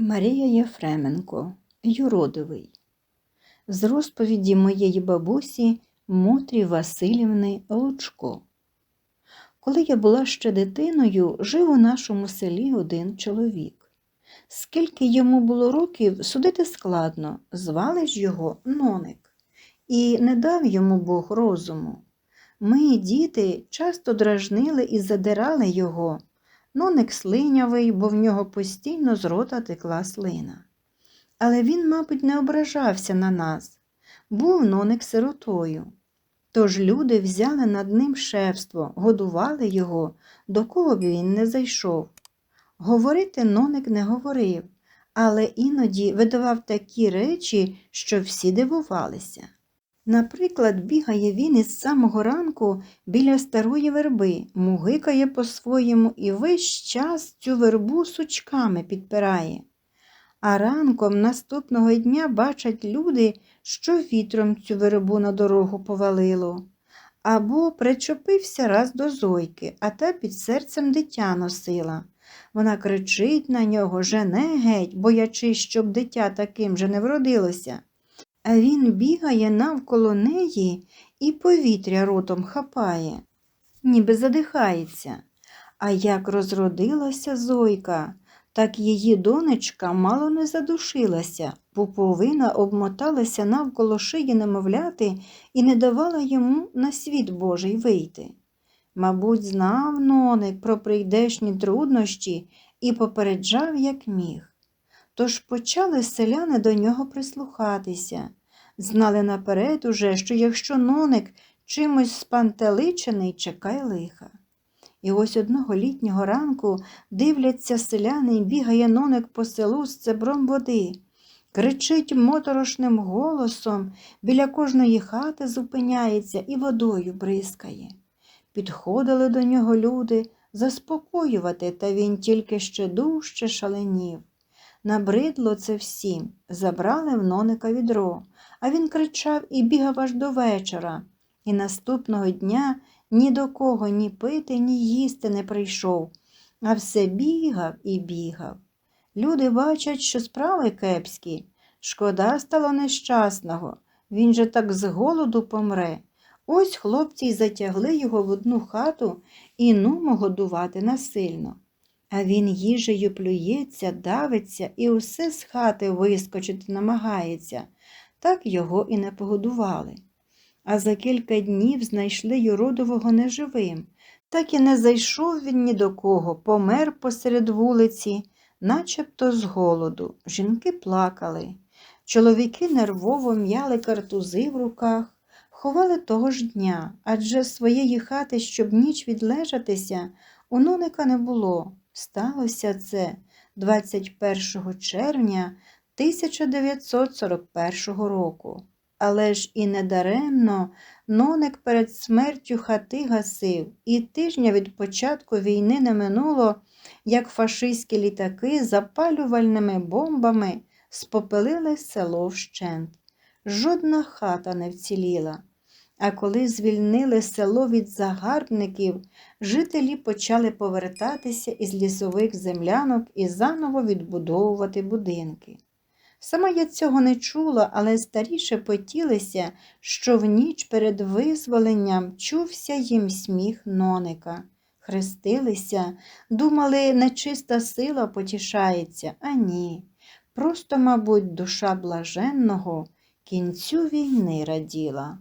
Марія Єфременко, Юродивий. З розповіді моєї бабусі Мотрі Васильівни Лучко. Коли я була ще дитиною, жив у нашому селі один чоловік. Скільки йому було років, судити складно, звали ж його Ноник, і не дав йому Бог розуму. Ми, діти, часто дражнили і задирали його. Ноник слинявий, бо в нього постійно з рота текла слина. Але він, мабуть, не ображався на нас. Був ноник сиротою. Тож люди взяли над ним шефство, годували його, до кого б він не зайшов. Говорити ноник не говорив, але іноді видавав такі речі, що всі дивувалися. Наприклад, бігає він із самого ранку біля старої верби, мугикає по-своєму і весь час цю вербу сучками підпирає. А ранком наступного дня бачать люди, що вітром цю вербу на дорогу повалило. Або причепився раз до зойки, а та під серцем дитя носила. Вона кричить на нього, жене геть, боячись, щоб дитя таким же не вродилося. Він бігає навколо неї і повітря ротом хапає, ніби задихається. А як розродилася Зойка, так її донечка мало не задушилася, пуповина обмоталася навколо шиї немовляти і не давала йому на світ Божий вийти. Мабуть, знав Ноник про прийдешні труднощі і попереджав, як міг. Тож почали селяни до нього прислухатися. Знали наперед уже, що якщо ноник чимось спантеличений, чекай лиха. І ось одного літнього ранку дивляться селяни і бігає ноник по селу з цебром води. Кричить моторошним голосом, біля кожної хати зупиняється і водою бризкає. Підходили до нього люди заспокоювати, та він тільки ще дужче шаленів. Набридло це всім, забрали в ноника відро, а він кричав і бігав аж до вечора. І наступного дня ні до кого ні пити, ні їсти не прийшов, а все бігав і бігав. Люди бачать, що справи кепські. Шкода стало нещасного, він же так з голоду помре. Ось хлопці й затягли його в одну хату і нумо годувати насильно. А він їжею плюється, давиться і усе з хати вискочити намагається. Так його і не погодували. А за кілька днів знайшли юродового неживим. Так і не зайшов він ні до кого, помер посеред вулиці, начебто з голоду. Жінки плакали. Чоловіки нервово м'яли картузи в руках, ховали того ж дня, адже своєї хати, щоб ніч відлежатися, у ноника не було. Сталося це 21 червня 1941 року. Але ж і недаремно ноник перед смертю хати гасив, і тижня від початку війни не минуло, як фашистські літаки запалювальними бомбами спопелили село вщент. Жодна хата не вціліла. А коли звільнили село від загарбників, жителі почали повертатися із лісових землянок і заново відбудовувати будинки. Сама я цього не чула, але старі шепотілися, що в ніч перед визволенням чувся їм сміх ноника. Хрестилися, думали, нечиста сила потішається, а ні. Просто, мабуть, душа блаженного кінцю війни раділа.